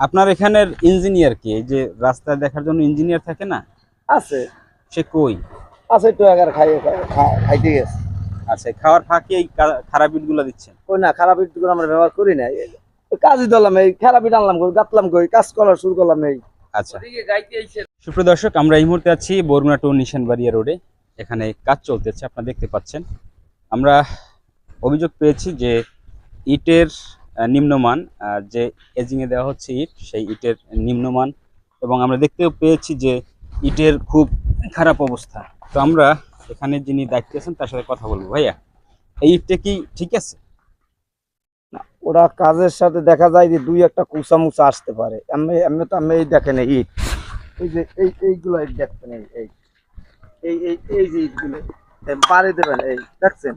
আপনার এখানের ইঞ্জিনিয়ার কি? এই যে রাস্তা দেখার জন্য ইঞ্জিনিয়ার থাকে না? আছে। সে কই? আছে একটু আগার খাই খা- খাইতে গেছে। আচ্ছা খাওয়ার ফাঁকে এই খারাপ ইটগুলো দিচ্ছেন? কই না খারাপ ইটগুলো আমরা ব্যবহার করি না। ওই কাজই দিলাম এই খারাপ ইট আনলাম কই গাতলাম কই কাজ করা শুরু করলাম এই। আচ্ছা। সুপ্রিয় দর্শক আমরা এই মুহূর্তে আছি বরগুনা টু নিশানবাড়িয়া রোডে এখানে কাজ চলতেছে আপনারা দেখতে পাচ্ছেন। আমরা অভিযোগ পেয়েছি যে ইটের নিম্নমান যে এজিংয়ে দেওয়া হচ্ছে ইট, সেই ইটের নিম্নমান। এবং আমরা দেখতেও পেয়েছি যে ইটের খুব খারাপ অবস্থা। তো আমরা এখানে যিনি দায়িত্বে আছেন, তার সাথে কথা বলব। ভাইয়া, এই ইটটা কি ঠিক আছে? না, ওরা কাজের সাথে দেখা যায় যে দুই একটা কুচা মুচা আসতে পারে। আমি আমি তো আমি এই দেখেন এই ইট। এই যে, এই, এইগুলো ইট এই এই এই এই এই যে ইটগুলো পারে দেবেন, এই দেখছেন?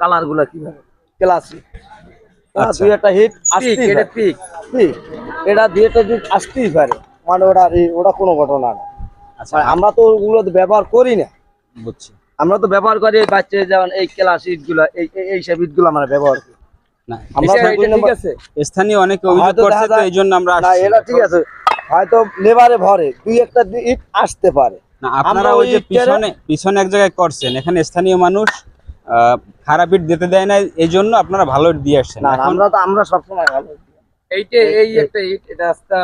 কালারগুলা কীভাবে? ক্লাসিক। দুই একটা হিট আসতেই এটা পিক পিক এটা দিয়ে তো যদি আসতেই পারে। মানে ওটা ওটা কোনো ঘটনা না। আচ্ছা। মানে আমরা তো ওগুলো ব্যবহার করি না। বুঝছি। আমরা তো ব্যবহার করি বাচ্চা যেমন এই ক্লাস ইটগুলা এই সব ইটগুলো আমরা ব্যবহার করি। স্থানীয় অনেকে অভিযোগ হয়তো করছে তো এই জন্য আমরা এটা ঠিক আছে। হয়তো লেবারে ভরে দুই একটা ইট আসতে পারে। না আপনারা ওই যে পিছনে পিছনে এক জায়গায় করছেন। এখানে স্থানীয় মানুষ খারাপ ইট দিতে দেয় না এই জন্য আপনারা ভালো ইট দিয়ে আসছেন। আমরা তো আমরা সবসময় ভালো এইটা এই একটা ইট এটা রাস্তা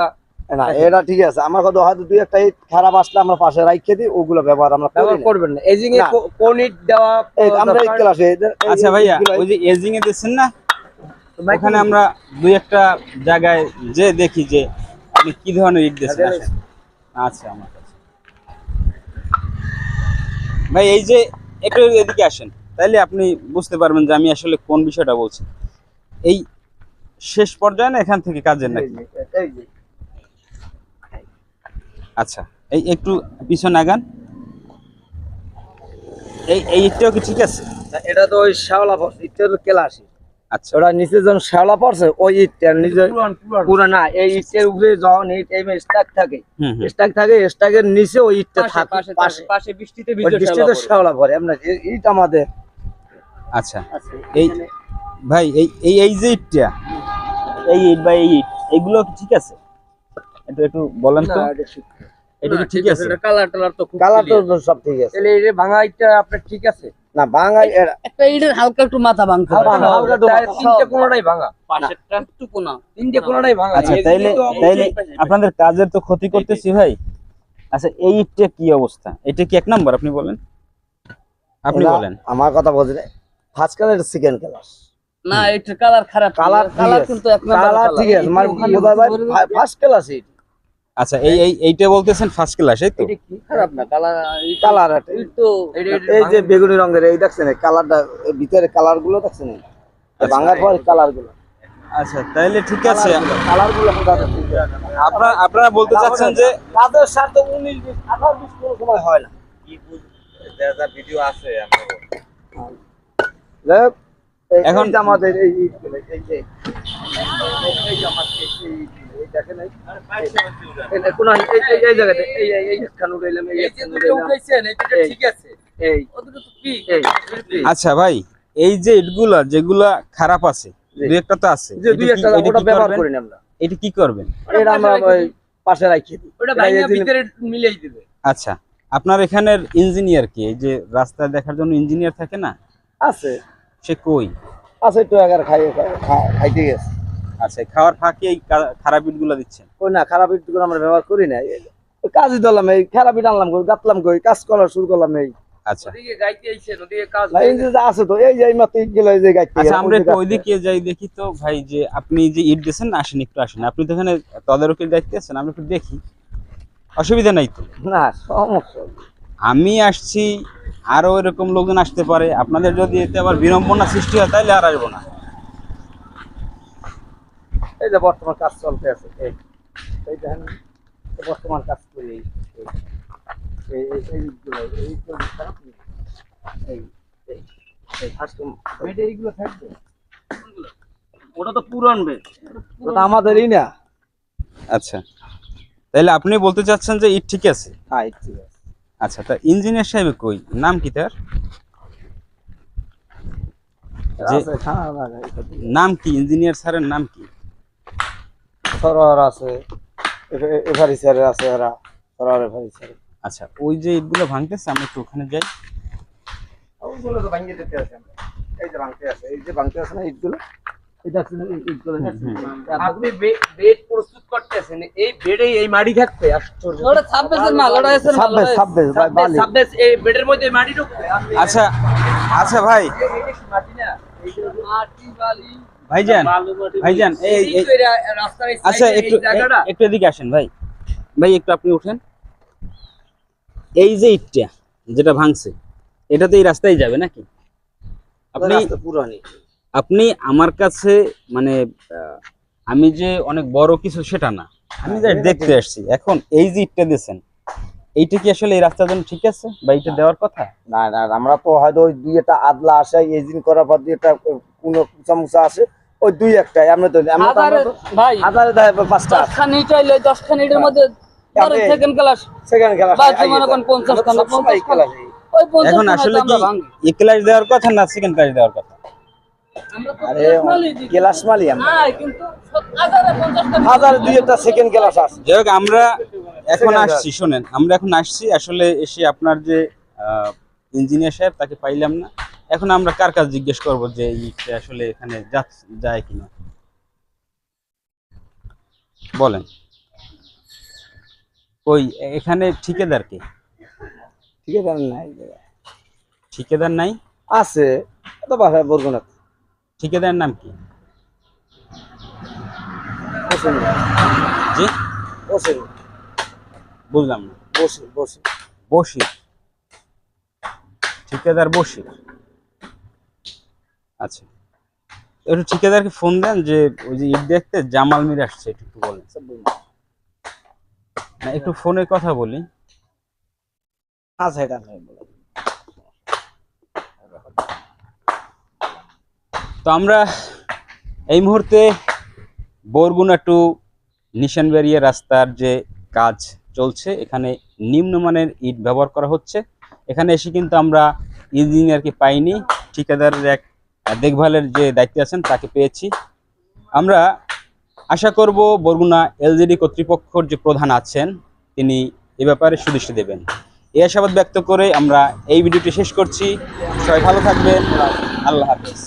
না এটা ঠিক আছে। আমার কথা হয়তো দুই একটা ইট খারাপ আসলে আমরা পাশে রাখে দিই ওগুলো ব্যবহার আমরা ব্যবহার করবেন না। এজিং এ কোন ইট দেওয়া আমরা এই ক্লাসে আচ্ছা ভাইয়া ওই যে এজিং এ দিচ্ছেন না? ওখানে আমরা দুই একটা জায়গায় যে দেখি যে আপনি কি ধরনের ইট দিচ্ছেন। আচ্ছা, আচ্ছা আমার কাছে। ভাই এই যে একটু এদিকে আসেন। তাইলে আপনি বুঝতে পারবেন যে আমি আসলে কোন বিষয়টা বলছি। এই শেষ পর্যায়ে না এখান থেকে কাজের নাকি? আচ্ছা এই একটু পিছনে আগান। এই এই ইটটাও কি ঠিক আছে? এটা তো ওই শ্যাওলা পড়ছে ইটটা তো ক্লাসি। আচ্ছা। ওটা নিচে যখন শ্যাওলা পড়ছে ওই ইটটা পুরান পুরো না এই ইটের উপরে যখন ইট এই স্টাক থাকে স্টাক থাকে স্টাকের নিচে ওই ইটটা থাকে পাশে পাশে বৃষ্টিতে ভিজে বৃষ্টিতে শ্যাওলা পড়ে আপনার এই- ইট আমাদের আচ্ছা। এই ভাই এই এই এই যে ইটটা এই ইট বা এই ইট। এগুলো ঠিক আছে? একটু একটু বলেন তো। এটা কি ঠিক আছে? কালার টালার তো খুব কালার তো সব ঠিক আছে। তাহলে এই ভাঙা ইটটা আপনার ঠিক আছে? না বাঙালি একটা ইটের হালকা একটু মাথা ভাঙতে হালকা পারে। না, হালকা একটু তিনটে কোনোটাই ভাঙা। পাশেরটা একটু কোনা। তিনটে কোনোটাই ভাঙা। আচ্ছা তাইলে তাইলে আপনাদের কাজের তো ক্ষতি করতেছি ভাই। আচ্ছা এই ইটটা কি অবস্থা? এটা কি এক নম্বর আপনি বলেন। আপনি বলেন। আমার কথা বলছেন। ফার্স্ট ক্লাস সেকেন্ড ক্লাস না এটার কালার খারাপ কালার কালার কিন্তু এক নম্বর কালার ঠিক আছে মানে বোঝা যায় ফার্স্ট ক্লাস ইট আচ্ছা এই এই এইটা বলতেছেন ফার্স্ট ক্লাস এই তো? এটা কি? খারাপ না কালার কালার তো এটা- এটা এই যে বেগুনি রঙের এই দেখছেন কালারটা ভিতরে কালারগুলো দেখছেন? ভাঙার পর কালারগুলো। আচ্ছা তাইলে ঠিক আছে। কালারগুলো। আপনারা আপনারা বলতে চাচ্ছেন যে কাজের সাথে উনিশ বিশ আঠারো বিশ কোনো সময় হয় না। যাই হোক, এই- এখন- আমাদের এই। আচ্ছা ভাই এই যে ইটগুলা যেগুলা খারাপ আছে। দুই একটা তো আছে যে এটা কি- করবেন? করি না আমরা। এটা কি করবেন? এটা আমরা পাশে রাখি ওটা ভিতরে দিবে। আচ্ছা আপনার এখানের ইঞ্জিনিয়ার কি? এই যে রাস্তা দেখার জন্য ইঞ্জিনিয়ার থাকে না? আছে। সে কই? আছে একটু আগার খাই খাইতে গেছে। আচ্ছা খাওয়ার ফাঁকে এই খারাপ ইটগুলো দিচ্ছেন? কই না খারাপ ইটগুলো আমরা ব্যবহার করি না। কাজই দিলাম এই খারাপ ইট আনলাম কই গাতলাম কই কাজ করা শুরু করলাম এই। আচ্ছা। ওদিকে গাইতে আইছেন ওদিকে কাজ না, এই যে যে আছে তো এই যে এই মাত্র ইট গেল এই যে গাইতে আচ্ছা আমরা ওই যে একটু গাছটা। ওইদিকে যাই দেখি তো ভাই যে আপনি যে ইট দিয়েছেন আসেন একটু আসেন। আপনি তো এখানে তদারকির দায়িত্বে আছেন আমরা একটু দেখি। অসুবিধা নাই তো? না সমস্যা আমি আসছি আরও এরকম লোকজন আসতে পারে। আপনাদের যদি এতে আবার বিড়ম্বনা সৃষ্টি হয় তাহলে আর আসব না। এই যে বর্তমান কাজ চলতে আছে এই এই দেখেন বর্তমান কাজ করি এই এই- এই এই এই এই ইটগুলো খারাপ নেই। এই এই এই ফার্স্ট বেডে এইগুলো থাকবে। ওটা তো পুরান ওটা আমাদেরই না। আচ্ছা। তাহলে আপনি বলতে চাচ্ছেন যে ইট ঠিক আছে? হ্যাঁ ইট ঠিক আছে। আচ্ছা তা ইঞ্জিনিয়ার সাহেব কই? নাম কি তার। নাম কি? ইঞ্জিনিয়ার স্যারের নাম কি? সরোয়ার আছে এফারিসারের আছে এরা সরোয়ার এফারিসার আচ্ছা ওই যে ইটগুলো ভাঙতেছে আমরা একটু ওখানে যাই। ওইগুলো তো ভাঙিয়ে দিতে আছে এই যে ভাঙতে আছে এই যে ভাঙতে আছে না ইটগুলো? আপনি বেড প্রস্তুত করতেছেন এই বেডে এই মাটি থাকবে আশ্চর্য। ওটা ছাব্বিশের মাল ওটা এসে মাল ছাব্বিশ ছাব্বিশ ভাই, বালি। সাবদেশ এই বেডের মধ্যে মাটি ঢুকবে। আচ্ছা আচ্ছা ভাই। এই- এই যে মাটি না মাটি বালি। ভাইজান ভাইজান এই এই এই- তো এরা রাস্তার এই আচ্ছা side এর এই একটু একটু এদিকে আসেন ভাই। ভাই একটু আপনি উঠেন। এই যে ইটটা যেটা ভাঙছে এটা তো এই রাস্তায় যাবে নাকি? আপনি পুরানি। আপনি আমার কাছে মানে আহ, আমি যে অনেক বড় কিছু সেটা না। আমি যা দেখতে আসছি। এখন এই যে ইটটা দিয়েছেন এইটা কি আসলে এই রাস্তার জন্য ঠিক আছে? বা এইটা দেওয়ার কথা? না না আমরা তো হয়তো ওই দুই একটা আদলা আসে এজিন করার পর দুই একটা কোনো কুচা মুচা আসে ওই দুই একটা আমরা তো ভাই হাজারে দেয় পাঁচটা। দশখানি চাইলে দশখানি এটার মধ্যে সেকেন্ড ক্লাস সেকেন্ড খেলা বা যে মনে করেন পঞ্চাশ খানা, পঞ্চাশ খানা। ওই পঞ্চাশ এখন আসলে কি ক্লাস দেওয়ার কথা না সেকেন্ড ক্লাস দেওয়ার কথা? আরে ক্লাস মালই দিই। ক্লাস মালি আমরা। নাই, কিন্তু সত- হাজারে পঞ্চাশ খানা। হাজারে দুই একটা সেকেন্ড ক্লাস আসে যাই হোক আমরা এখন আসছি শোনেন আমরা এখন আসছি আসলে এসে আপনার যে ইঞ্জিনিয়ার সাহেব তাকে পাইলাম না। এখন আমরা কার কাছে জিজ্ঞেস করব যে ইটটা আসলে এখানে যাচ্ছে যায় কিনা? বলেন। ওই এখানে ঠিকাদার কে? ঠিক আছে নাই। ঠিকাদার নাই? আছে তো বাসায় বরগুনা ঠিকাদারের নাম কি? জি? বুঝলাম না। বসে বসে বসির। ঠিকাদার বসির। আচ্ছা। একটু ঠিকাদারকে ফোন দেন যে ওই যে ইট দেখতে জামাল মির আসছে একটু একটু বলেন। না একটু ফোনে কথা বলি। আছে এটা নাই বলে। তো আমরা এই মুহূর্তে বরগুনা টু নিশানবাড়িয়া রাস্তার যে কাজ চলছে, এখানে নিম্নমানের ইট ব্যবহার করা হচ্ছে। এখানে এসে কিন্তু আমরা ইঞ্জিনিয়ারকে পাইনি, ঠিকাদারের এক দেখভালের যে দায়িত্বে আছেন তাকে পেয়েছি। আমরা আশা করব বরগুনা এলজিডি কর্তৃপক্ষর যে প্রধান আছেন, তিনি এ ব্যাপারে সুদৃষ্টি দেবেন। এই আশাবাদ ব্যক্ত করে আমরা এই ভিডিওটি শেষ করছি। সবাই ভালো থাকবেন। আল্লাহ হাফেজ।